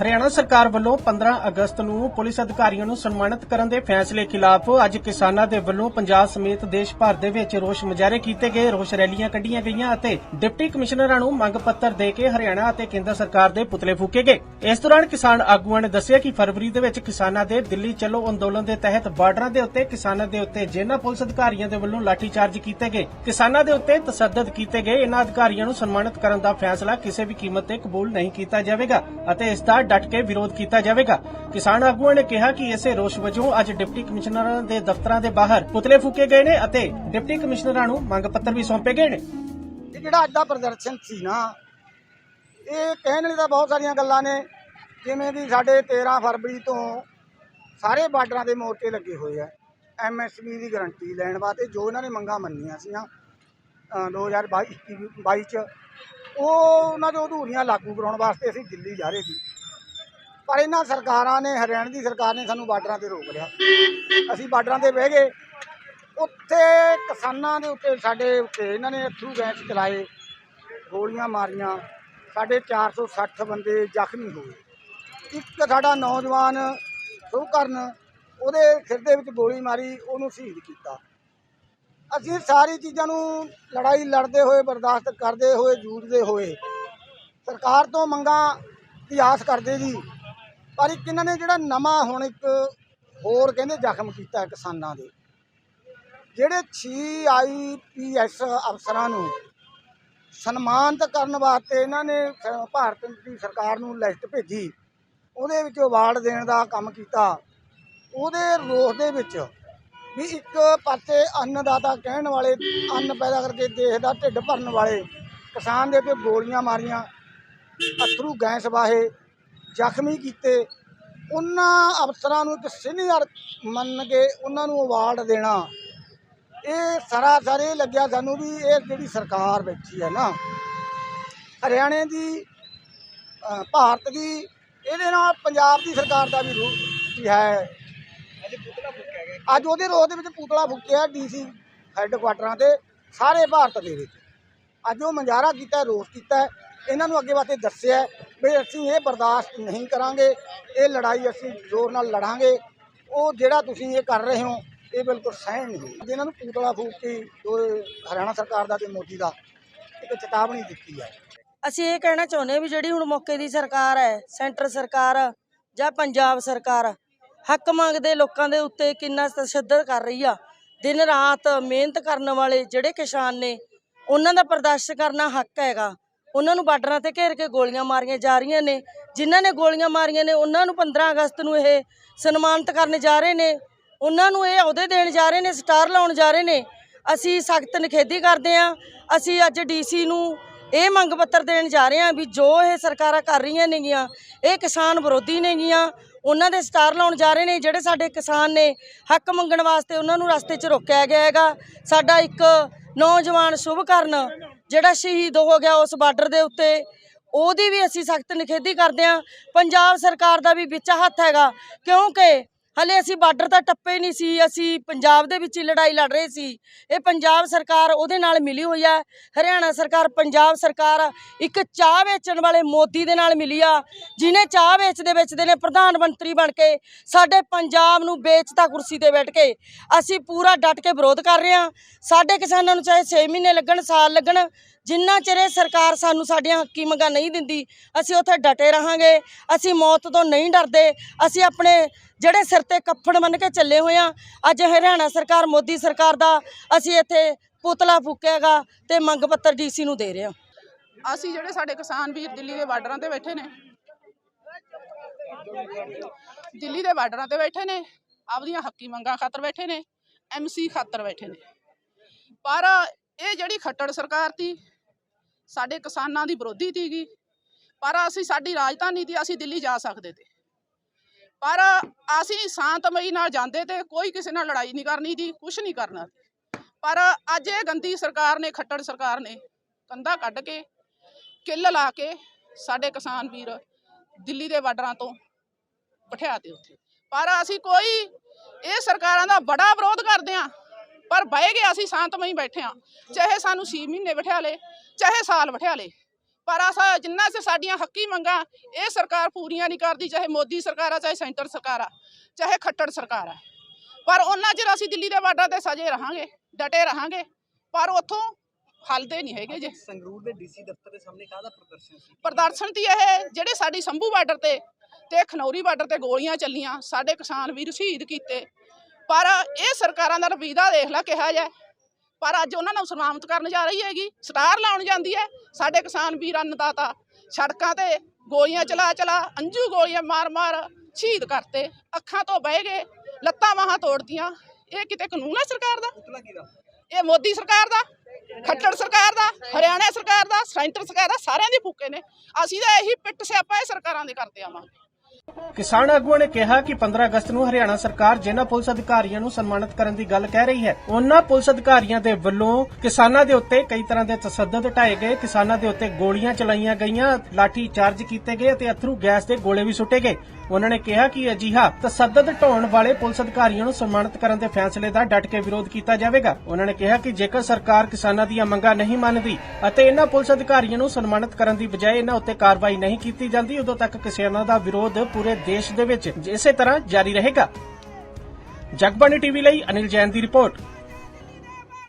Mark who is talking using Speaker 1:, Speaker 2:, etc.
Speaker 1: ਹਰਿਆਣਾ ਸਰਕਾਰ ਵੱਲੋਂ 15 ਅਗਸਤ ਨੂੰ ਪੁਲਿਸ ਅਧਿਕਾਰੀਆਂ ਨੂੰ ਸਨਮਾਨਿਤ ਕਰਨ ਦੇ ਫੈਸਲੇ ਖਿਲਾਫ ਅੱਜ ਕਿਸਾਨਾਂ ਦੇ ਵੱਲੋਂ ਪੰਜਾਬ ਸਮੇਤ ਦੇਸ਼ ਭਰ ਦੇ ਵਿੱਚ ਰੋਸ ਮੁਜ਼ਾਹਰੇ ਕੀਤੇ ਗਏ, ਰੋਸ ਰੈਲੀਆਂ ਕੱਢੀਆਂ ਗਈਆਂ ਅਤੇ ਡਿਪਟੀ ਕਮਿਸ਼ਨਰਾਂ ਨੂੰ ਮੰਗ ਪੱਤਰ ਦੇ ਕੇ ਹਰਿਆਣਾ ਅਤੇ ਕੇਂਦਰ ਸਰਕਾਰ ਦੇ ਪੁਤਲੇ ਫੂਕੇ ਗਏ। ਇਸ ਦੌਰਾਨ ਕਿਸਾਨ ਆਗੂਆਂ ਨੇ ਦੱਸਿਆ ਕਿ ਫਰਵਰੀ ਦੇ ਵਿੱਚ ਕਿਸਾਨਾਂ ਦੇ ਦਿੱਲੀ ਚਲੋ ਅੰਦੋਲਨ ਦੇ ਤਹਿਤ ਬਾਰਡਰਾਂ ਦੇ ਉੱਤੇ ਕਿਸਾਨਾਂ ਦੇ ਉੱਤੇ ਜਿਨ੍ਹਾਂ ਪੁਲਿਸ ਅਧਿਕਾਰੀਆਂ ਦੇ ਵੱਲੋਂ ਲਾਠੀਚਾਰਜ ਕੀਤੇ ਗਏ। ਕਿਸਾਨਾਂ ਦੇ ਉੱਤੇ ਤਸੱਦਦ ਕੀਤੇ ਗਏ, ਇਹਨਾਂ ਅਧਿਕਾਰੀਆਂ ਨੂੰ ਸਨਮਾਨਿਤ ਕਰਨ ਦਾ ਫੈਸਲਾ ਕਿਸੇ ਵੀ ਕੀਮਤ ਤੇ ਕਬੂਲ ਨਹੀਂ ਕੀਤਾ ਜਾਵੇਗਾ ਅਤੇ ਇਸ ਦਾ ਡਟ ਕੇ ਵਿਰੋਧ ਕੀਤਾ ਜਾਵੇਗਾ। ਕਿਸਾਨ ਆਗੂਆਂ ਨੇ ਕਿਹਾ ਕਿ ਇਸੇ ਰੋਸ ਵਜੋਂ ਅੱਜ ਡਿਪਟੀ ਕਮਿਸ਼ਨਰਾਂ ਦੇ ਦਫ਼ਤਰਾਂ ਦੇ ਬਾਹਰ ਪੁਤਲੇ ਫੂਕੇ ਗਏ ਨੇ ਅਤੇ ਡਿਪਟੀ ਕਮਿਸ਼ਨਰਾਂ ਨੂੰ ਮੰਗ ਪੱਤਰ ਵੀ ਸੌਂਪੇ ਗਏ ਨੇ।
Speaker 2: ਇਹ ਜਿਹੜਾ ਅੱਜ ਦਾ ਪ੍ਰਦਰਸ਼ਨ ਸੀ ਨਾ ਇਹ ਕਹਿਣ ਲਈ ਤਾਂ ਬਹੁਤ ਸਾਰੀਆਂ ਗੱਲਾਂ ਨੇ। ਜਿਵੇਂ ਵੀ ਸਾਡੇ 13 ਫਰਵਰੀ ਤੋਂ ਸਾਰੇ ਬਾਰਡਰਾਂ ਦੇ ਮੋਰਚੇ ਲੱਗੇ ਹੋਏ ਆ। ਐਮਐਸਪੀ ਦੀ ਗਾਰੰਟੀ ਲੈਣ ਵਾਸਤੇ ਜੋ ਇਹਨਾਂ ਨੇ ਮੰਗਾਂ ਮੰਨੀਆਂ ਸੀਆਂ ਅ, 2022 22 ਚ ਉਹ ਉਹਨਾਂ ਦੇ ਅਧੂਰੀਆਂ ਲਾਗੂ ਕਰਾਉਣ ਵਾਸਤੇ ਅਸੀਂ ਦਿੱਲੀ ਜਾ ਰਹੇ ਸੀ। ਪਰ ਇਹਨਾਂ ਸਰਕਾਰਾਂ ਨੇ, ਹਰਿਆਣਾ ਦੀ ਸਰਕਾਰ ਨੇ ਸਾਨੂੰ ਬਾਰਡਰਾਂ ਤੇ ਰੋਕ ਲਿਆ। ਅਸੀਂ ਬਾਰਡਰਾਂ ਤੇ ਬਹਿ ਗਏ। ਉੱਥੇ ਕਿਸਾਨਾਂ ਦੇ ਉੱਤੇ, ਸਾਡੇ ਉੱਤੇ ਇਹਨਾਂ ਨੇ ਅਥਰੂ ਗੈਸ ਚਲਾਏ, ਗੋਲੀਆਂ ਮਾਰੀਆਂ। ਸਾਡੇ 460 ਬੰਦੇ ਜ਼ਖਮੀ ਹੋਏ। ਇੱਕ ਸਾਡਾ ਨੌਜਵਾਨ ਕਰਨ ਉਹਦੇ ਸਿਰ ਦੇ ਵਿੱਚ ਗੋਲੀ ਮਾਰੀ, ਉਹਨੂੰ ਸ਼ਹੀਦ ਕੀਤਾ। ਅਸੀਂ ਸਾਰੀ ਚੀਜ਼ਾਂ ਨੂੰ ਲੜਾਈ ਲੜਦੇ ਹੋਏ, ਬਰਦਾਸ਼ਤ ਕਰਦੇ ਹੋਏ, ਜੂਝਦੇ ਹੋਏ, ਸਰਕਾਰ ਤੋਂ ਮੰਗਾਂ ਦੀ ਆਸ ਕਰਦੇ ਜੀ। ਪਰ ਇੱਕ ਇਹਨਾਂ ਨੇ ਜਿਹੜਾ ਨਵਾਂ ਹੁਣ ਇੱਕ ਹੋਰ ਕਹਿੰਦੇ ਜ਼ਖਮ ਕੀਤਾ ਕਿਸਾਨਾਂ ਦੇ। ਜਿਹੜੇ 6 ਆਈਪੀਐਸ ਅਫਸਰਾਂ ਨੂੰ ਸਨਮਾਨਿਤ ਕਰਨ ਵਾਸਤੇ ਇਹਨਾਂ ਨੇ ਭਾਰਤ ਦੀ ਸਰਕਾਰ ਨੂੰ ਲਿਸਟ ਭੇਜੀ, ਉਹਦੇ ਵਿੱਚ ਅਵਾਰਡ ਦੇਣ ਦਾ ਕੰਮ ਕੀਤਾ। ਉਹਦੇ ਰੋਸ ਦੇ ਵਿੱਚ ਵੀ ਇੱਕ ਪਾਸੇ ਅੰਨਦਾਤਾ ਕਹਿਣ ਵਾਲੇ, ਅੰਨ ਪੈਦਾ ਕਰਕੇ ਦੇਸ਼ ਦਾ ਢਿੱਡ ਭਰਨ ਵਾਲੇ ਕਿਸਾਨ ਦੇ ਉੱਤੇ ਗੋਲੀਆਂ ਮਾਰੀਆਂ, ਅਥਰੂ ਗੈਸ ਵਾਹੇ ਜ਼ਖਮੀ ਕੀਤੇ। ਉਹਨਾਂ ਅਫਸਰਾਂ ਨੂੰ ਇੱਕ ਸੀਨੀਅਰ ਮੰਨ ਕੇ ਉਹਨਾਂ ਨੂੰ ਅਵਾਰਡ ਦੇਣਾ। ਇਹ ਸਰਾਸਰ ਇਹ ਲੱਗਿਆ ਸਾਨੂੰ ਵੀ ਇਹ ਜਿਹੜੀ ਸਰਕਾਰ ਬੈਠੀ ਹੈ ਨਾ ਹਰਿਆਣੇ ਦੀ ਭਾਰਤ ਦੀ ਇਹਦੇ ਨਾਲ ਪੰਜਾਬ ਦੀ ਸਰਕਾਰ ਦਾ ਵੀ ਵੀ ਹੈ। ਅੱਜ ਉਹਦੇ ਰੋਹ ਦੇ ਵਿੱਚ ਪੁਤਲਾ ਫੁੱਕਿਆ ਡੀਸੀ ਹੈੱਡਕੁਆਟਰਾਂ ਤੇ ਸਾਰੇ ਭਾਰਤ ਦੇ ਵਿੱਚ। ਅੱਜ ਉਹ ਮੰਜ਼ਾਰਾ ਕੀਤਾ ਰੋਸ ਕੀਤਾ। ਇਹਨਾਂ ਨੂੰ ਅੱਗੇ ਵਾਸਤੇ ਦੱਸਿਆ। ਵੀ ਅਸੀਂ ਇਹ ਬਰਦਾਸ਼ਤ ਨਹੀਂ ਕਰਾਂਗੇ, ਇਹ ਲੜਾਈ ਅਸੀਂ ਜ਼ੋਰ ਨਾਲ ਲੜਾਂਗੇ, ਉਹ ਜਿਹੜਾ ਤੁਸੀਂ ਇਹ ਕਰ ਰਹੇ ਹੋ, ਇਹ ਬਿਲਕੁਲ ਸਹਿਣ ਨਹੀਂ ਹੋਊ। ਅੱਜ ਨੂੰ ਪੂਤਲਾ ਫੂਕ ਕੇ ਹਰਿਆਣਾ ਸਰਕਾਰ ਦਾ ਤੇ ਮੋਦੀ ਦਾ, ਇੱਕ ਚੇਤਾਵਨੀ ਦਿੱਤੀ ਹੈ।
Speaker 3: ਅਸੀਂ ਇਹ ਕਹਿਣਾ ਚਾਹੁੰਦੇ ਹਾਂ ਵੀ ਜਿਹੜੀ ਹੁਣ ਮੌਕੇ ਦੀ ਸਰਕਾਰ ਹੈ, ਸੈਂਟਰ ਸਰਕਾਰ ਜਾਂ ਪੰਜਾਬ ਸਰਕਾਰ, ਹੱਕ ਮੰਗਦੇ ਲੋਕਾਂ ਦੇ ਉੱਤੇ ਕਿੰਨਾ ਤਸ਼ੱਦਦ ਕਰ ਰਹੀ ਆ। ਦਿਨ ਰਾਤ ਮਿਹਨਤ ਕਰਨ ਵਾਲੇ ਜਿਹੜੇ ਕਿਸਾਨ ਨੇ, ਉਹਨਾਂ ਦਾ ਪ੍ਰਦਰਸ਼ਨ ਕਰਨਾ ਹੱਕ ਹੈਗਾ। ਉਹਨਾਂ ਨੂੰ ਬਾਰਡਰਾਂ ਤੇ ਘੇਰ ਕੇ ਗੋਲੀਆਂ ਮਾਰੀਆਂ ਜਾ ਰਹੀਆਂ ਨੇ। ਜਿਨ੍ਹਾਂ ਨੇ ਗੋਲੀਆਂ ਮਾਰੀਆਂ ਨੇ, ਉਹਨਾਂ ਨੂੰ 15 ਅਗਸਤ ਨੂੰ ਇਹ ਸਨਮਾਨਿਤ ਕਰਨ ਜਾ ਰਹੇ ਨੇ। ਉਹਨਾਂ ਨੂੰ ਇਹ ਅਹੁਦੇ ਦੇਣ ਜਾ ਰਹੇ ਨੇ, ਸਟਾਰ ਲਾਉਣ ਜਾ ਰਹੇ ਨੇ। ਅਸੀਂ ਸਖਤ ਨਿਖੇਧੀ ਕਰਦੇ ਹਾਂ। ਅਸੀਂ ਅੱਜ ਡੀਸੀ ਨੂੰ ਇਹ ਮੰਗ ਪੱਤਰ ਦੇਣ ਜਾ ਰਹੇ ਹਾਂ ਵੀ ਜੋ ਇਹ ਸਰਕਾਰਾਂ ਕਰ ਰਹੀਆਂ ਨੇਗੀਆਂ, ਇਹ ਕਿਸਾਨ ਵਿਰੋਧੀ ਨੇਗੀਆਂ, ਉਹਨਾਂ ਦੇ ਸਟਾਰ ਲਾਉਣ ਜਾ ਰਹੇ ਨੇ। ਜਿਹੜੇ ਸਾਡੇ ਕਿਸਾਨ ਨੇ, ਹੱਕ ਮੰਗਣ ਵਾਸਤੇ ਉਹਨਾਂ ਨੂੰ ਰਸਤੇ 'ਚ ਰੋਕਿਆ ਗਿਆ ਹੈਗਾ। ਸਾਡਾ ਇੱਕ ਨੌਜਵਾਨ ਸ਼ੁਭਕਰਨ ਜਿਹੜਾ ਸ਼ਹੀਦ ਹੋ ਗਿਆ ਉਸ ਬਾਰਡਰ ਦੇ ਉੱਤੇ, ਉਹਦੀ ਵੀ ਅਸੀਂ ਸਖਤ ਨਿਖੇਧੀ ਕਰਦੇ ਹਾਂ। ਪੰਜਾਬ ਸਰਕਾਰ ਦਾ ਵੀ ਵਿੱਚ ਹੱਥ ਹੈਗਾ, ਕਿਉਂਕਿ ਹਲੇ ਅਸੀਂ ਬਾਰਡਰ ਤਾਂ ਟੱਪੇ ਨਹੀਂ ਸੀ, ਅਸੀਂ ਪੰਜਾਬ ਦੇ ਵਿੱਚ ਹੀ ਲੜਾਈ ਲੜ ਰਹੇ ਸੀ। ਇਹ ਪੰਜਾਬ ਸਰਕਾਰ ਉਹਦੇ ਨਾਲ ਮਿਲੀ ਹੋਈ ਹੈ ਹਰਿਆਣਾ ਸਰਕਾਰ, ਪੰਜਾਬ ਸਰਕਾਰ ਇੱਕ ਚਾਹ ਵੇਚਣ ਵਾਲੇ ਮੋਦੀ ਦੇ ਨਾਲ ਮਿਲੀ ਆ ਜਿਨੇ ਚਾਹ ਵੇਚਦੇ ਵੇਚਦੇ ਨੇ ਪ੍ਰਧਾਨ ਮੰਤਰੀ ਬਣ ਕੇ, ਸਾਡੇ ਪੰਜਾਬ ਨੂੰ ਵੇਚਤਾ ਕੁਰਸੀ ਤੇ ਬੈਠ ਕੇ। ਅਸੀਂ ਪੂਰਾ ਡਟ ਕੇ ਵਿਰੋਧ ਕਰ ਰਹੇ ਹਾਂ ਸਾਡੇ ਕਿਸਾਨਾਂ ਨੂੰ ਚਾਹੇ 6 ਮਹੀਨੇ ਲੱਗਣ, ਸਾਲ ਲੱਗਣ, ਜਿੰਨਾ ਚਿਰ ਇਹ ਸਰਕਾਰ ਸਾਨੂੰ ਸਾਡੀਆਂ ਹੱਕੀ ਮੰਗਾਂ ਨਹੀਂ ਦਿੰਦੀ, ਅਸੀਂ ਉੱਥੇ ਡਟੇ ਰਹਾਂਗੇ। ਅਸੀਂ ਮੌਤ ਤੋਂ ਨਹੀਂ ਡਰਦੇ। ਅਸੀਂ ਆਪਣੇ ਜਿਹੜੇ ਸਿਰ ਤੇ ਕੱਫੜ ਬੰਨ ਕੇ ਚੱਲੇ ਹੋਏ ਆ, ਅੱਜ ਹਰਿਆਣਾ ਸਰਕਾਰ, ਮੋਦੀ ਸਰਕਾਰ ਦਾ ਅਸੀਂ ਇੱਥੇ ਪੁਤਲਾ ਫੂਕਿਆਗਾ ਤੇ ਮੰਗ ਪੱਤਰ ਡੀਸੀ ਨੂੰ ਦੇ ਰਹੇ ਹਾਂ।
Speaker 4: ਅਸੀਂ ਜਿਹੜੇ ਸਾਡੇ ਕਿਸਾਨ ਵੀਰ ਦਿੱਲੀ ਦੇ ਬਾਰਡਰਾਂ ਤੇ ਬੈਠੇ ਨੇ, ਦਿੱਲੀ ਦੇ ਬਾਰਡਰਾਂ ਤੇ ਬੈਠੇ ਨੇ, ਆਪਦੀਆਂ ਹੱਕੀ ਮੰਗਾਂ ਖਾਤਰ ਬੈਠੇ ਨੇ ਐਮਸੀ ਖਾਤਰ ਬੈਠੇ ਨੇ। ਪਰ ਇਹ ਜਿਹੜੀ ਖੱਟੜ ਸਰਕਾਰ ਤੀ ਸਾਡੇ ਕਿਸਾਨਾਂ ਦੀ ਵਿਰੋਧੀ ਤੀਗੀ ਪਰ ਅਸੀਂ ਸਾਡੀ ਰਾਜਧਾਨੀ ਦੀ ਅਸੀਂ ਦਿੱਲੀ ਜਾ ਸਕਦੇ ਤੇ। ਪਰ ਅਸੀਂ ਸ਼ਾਂਤਮਈ ਨਾਲ ਜਾਂਦੇ ਤੇ ਕੋਈ ਕਿਸੇ ਨਾਲ ਲੜਾਈ ਨਹੀਂ ਕਰਨੀ ਦੀ ਕੁਝ ਨਹੀਂ ਕਰਨਾ। ਪਰ ਅੱਜ ਇਹ ਗੰਦੀ ਸਰਕਾਰ ਨੇ, ਖੱਟੜ ਸਰਕਾਰ ਨੇ ਕੰਧਾ ਕੱਢ ਕੇ, ਕਿੱਲ ਲਾ ਕੇ ਸਾਡੇ ਕਿਸਾਨ ਵੀਰ ਦਿੱਲੀ ਦੇ ਬਾਰਡਰਾਂ ਤੋਂ ਬਿਠਾ ਤੇ ਉੱਥੇ। ਪਰ ਅਸੀਂ ਕੋਈ ਇਹ ਸਰਕਾਰਾਂ ਦਾ ਬੜਾ ਵਿਰੋਧ ਕਰਦੇ ਆ ਪਰ ਬਹਿ ਗਏ ਅਸੀਂ ਸ਼ਾਂਤਮਈ ਬੈਠੇ ਆ ਚਾਹੇ ਸਾਨੂੰ 6 ਮਹੀਨੇ ਬਿਠਾ ਲੇ ਚਾਹੇ ਸਾਲ ਬਿਠਾ ਲੇ ਪਰ ਅਸਾਂ ਜਿੰਨਾ ਸੇ ਸਾਡੀਆਂ ਹੱਕੀ ਮੰਗਾਂ ਇਹ ਸਰਕਾਰ ਪੂਰੀਆਂ ਨਹੀਂ ਕਰਦੀ ਚਾਹੇ ਮੋਦੀ ਸਰਕਾਰ ਆ ਚਾਹੇ ਸੈਂਟਰ ਸਰਕਾਰ ਆ ਚਾਹੇ ਖੱਟੜ ਸਰਕਾਰ ਆ। ਪਰ ਉਹਨਾਂ ਚਿਰ ਅਸੀਂ ਦਿੱਲੀ ਦੇ ਬਾਰਡਰ ਤੇ ਸਜੇ ਰਹਾਂਗੇ ਡਟੇ ਰਹਾਂਗੇ ਪਰ ਉੱਥੋਂ ਹੱਲਦੇ ਨਹੀਂ ਹੈਗੇ ਜੇ।
Speaker 5: ਸੰਗਰੂਰ ਦੇ ਡੀਸੀ ਦਫ਼ਤਰ ਦੇ ਸਾਹਮਣੇ ਕਾਹਦਾ ਪ੍ਰਦਰਸ਼ਨ ਸੀ?
Speaker 4: ਪ੍ਰਦਰਸ਼ਨ ਦੀ ਇਹ ਜਿਹੜੇ ਸਾਡੀ ਸੰਭੂ ਬਾਰਡਰ ਤੇ ਤੇ ਖਨੌਰੀ ਬਾਰਡਰ ਤੇ ਗੋਲੀਆਂ ਚੱਲੀਆਂ ਸਾਡੇ ਕਿਸਾਨ ਵੀਰ ਸ਼ਹੀਦ ਕੀਤੇ ਪਰ ਇਹ ਸਰਕਾਰਾਂ ਦਾ ਰਵੀਦਾ ਦੇਖ ਲੈ ਕਿਹਾ ਜਾਏ ਪਰ ਅੱਜ ਉਹਨਾਂ ਨੂੰ ਸਨਮਾਨਿਤ ਕਰਨ ਜਾ ਰਹੀ ਹੈਗੀ ਸਟਾਰ ਲਾਉਣ ਜਾਂਦੀ ਹੈ ਸਾਡੇ ਕਿਸਾਨ ਵੀਰ ਅੰਨਦਾਤਾ ਸੜਕਾਂ ਤੇ ਗੋਲੀਆਂ ਚਲਾ ਚਲਾ ਅੰਜੂ ਗੋਲੀਆਂ ਮਾਰ ਮਾਰ ਸ਼ਹੀਦ ਕਰਤੇ ਅੱਖਾਂ ਤੋਂ ਬਹਿ ਗਏ ਲੱਤਾਂ ਬਾਹਾਂ ਤੋੜਤੀਆਂ ਇਹ ਕਿਤੇ ਕਾਨੂੰਨ ਹੈ ਸਰਕਾਰ ਦਾ? ਇਹ ਮੋਦੀ ਸਰਕਾਰ ਦਾ ਖੱਟੜ ਸਰਕਾਰ ਦਾ ਹਰਿਆਣਾ ਸਰਕਾਰ ਦਾ ਸੈਂਟਰ ਸਰਕਾਰ ਦਾ ਸਾਰਿਆਂ ਦੇ ਫੂਕੇ ਨੇ। ਅਸੀਂ ਤਾਂ ਇਹੀ ਪਿੱਟ ਸਿਆਪਾ ਇਹ ਸਰਕਾਰਾਂ ਦੇ ਕਰਦੇ ਆਵਾਂਗੇ।
Speaker 1: ਕਿਸਾਨ ਆਗੂਆਂ ਨੇ ਕਿਹਾ ਕਿ 15 ਅਗਸਤ ਨੂੰ ਹਰਿਆਣਾ ਸਰਕਾਰ ਜਿਨ੍ਹਾਂ ਪੁਲਿਸ ਅਧਿਕਾਰੀਆਂ ਨੂੰ ਸਨਮਾਨਿਤ ਕਰਨ ਦੀ ਗੱਲ ਕਹਿ ਰਹੀ ਹੈ, ਉਹਨਾਂ ਪੁਲਿਸ ਅਧਿਕਾਰੀਆਂ ਦੇ ਵੱਲੋਂ ਕਿਸਾਨਾਂ ਦੇ ਉੱਤੇ ਕਈ ਤਰ੍ਹਾਂ ਦੇ ਤਸੱਦਦ ਢਾਏ ਗਏ, ਕਿਸਾਨਾਂ ਦੇ ਉੱਤੇ ਗੋਲੀਆਂ ਚਲਾਈਆਂ ਗਈਆਂ, ਲਾਠੀ ਚਾਰਜ ਕੀਤੇ ਗਏ ਅਤੇ ਅਥਰੂ ਗੈਸ ਦੇ ਗੋਲੇ ਵੀ ਸੁੱਟੇ ਗਏ। ਉਹਨਾਂ ਨੇ ਕਿਹਾ ਕਿ ਅਜਿਹਾ ਤਸੱਦਦ ਢਾਉਣ ਵਾਲੇ ਪੁਲਿਸ ਅਧਿਕਾਰੀਆਂ ਨੂੰ ਸਨਮਾਨਿਤ ਕਰਨ ਦੇ ਫੈਸਲੇ ਦਾ ਡਟ ਕੇ ਵਿਰੋਧ ਕੀਤਾ ਜਾਵੇਗਾ। ਉਹਨਾਂ ਨੇ ਕਿਹਾ ਕਿ ਜੇਕਰ ਸਰਕਾਰ ਕਿਸਾਨਾਂ ਦੀਆਂ ਮੰਗਾਂ ਨਹੀਂ ਮੰਨਦੀ ਅਤੇ ਇਹਨਾਂ ਪੁਲਿਸ ਅਧਿਕਾਰੀਆਂ ਨੂੰ ਸਨਮਾਨਿਤ ਕਰਨ ਦੀ ਬਜਾਏ ਇਹਨਾਂ ਉੱਤੇ ਕਾਰਵਾਈ ਨਹੀਂ ਕੀਤੀ ਜਾਂਦੀ, ਉਦੋਂ ਤੱਕ ਕਿਸਾਨਾਂ ਦਾ ਵਿਰੋਧ ਪੂਰੇ ਦੇਸ਼ ਦੇ ਵਿੱਚ ਇਸੇ ਤਰ੍ਹਾਂ ਜਾਰੀ ਰਹੇਗਾ। ਜਗਬਾਣੀ ਟੀਵੀ ਲਈ ਅਨਿਲ ਜੈਨ ਦੀ ਰਿਪੋਰਟ।